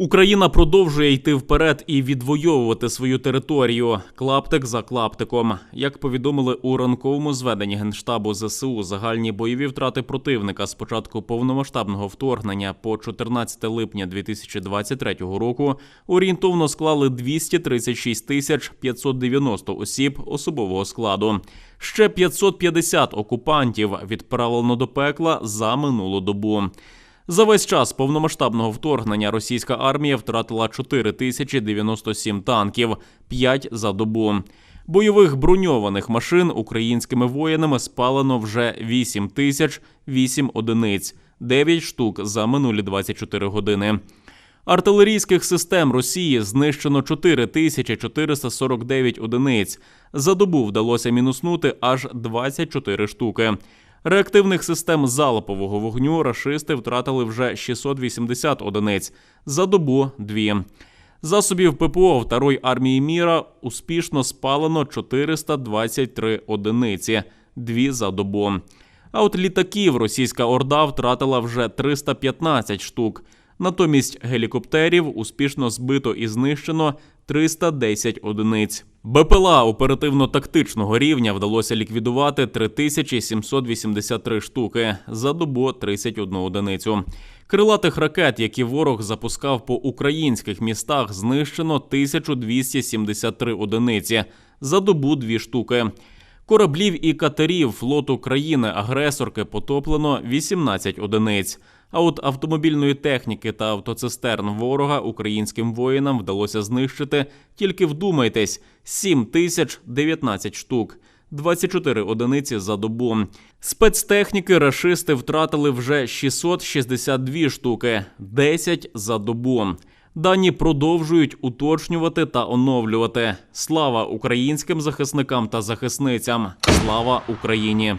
Україна продовжує йти вперед і відвоювати свою територію клаптик за клаптиком. Як повідомили у ранковому зведенні генштабу ЗСУ, загальні бойові втрати противника з початку повномасштабного вторгнення по 14 липня 2023 року орієнтовно склали 236 тисяч 590 осіб особового складу. Ще 550 окупантів відправлено до пекла за минулу добу. За весь час повномасштабного вторгнення російська армія втратила 4097 танків, 5 за добу. Бойових броньованих машин українськими воїнами спалено вже 8 тисяч 8 одиниць, 9 штук за минулі 24 години. Артилерійських систем Росії знищено 4449 одиниць. За добу вдалося мінуснути аж 24 штуки. Реактивних систем залпового вогню рашисти втратили вже 680 одиниць, за добу дві. Засобів ППО Второї армії міра успішно спалено 423 одиниці, дві за добу. А от літаків російська орда втратила вже 315 штук. Натомість гелікоптерів успішно збито і знищено 310 одиниць. БПЛА оперативно-тактичного рівня вдалося ліквідувати 3783 штуки за добу 31 одиницю. Крилатих ракет, які ворог запускав по українських містах, знищено 1273 одиниці за добу 2 штуки. Кораблів і катерів флоту країни-агресорки потоплено 18 одиниць. А от автомобільної техніки та автоцистерн ворога українським воїнам вдалося знищити тільки вдумайтесь 7 тисяч 19 штук. 24 одиниці за добу. Спецтехніки рашисти втратили вже 662 штуки, 10 за добу. Дані продовжують уточнювати та оновлювати. Слава українським захисникам та захисницям! Слава Україні!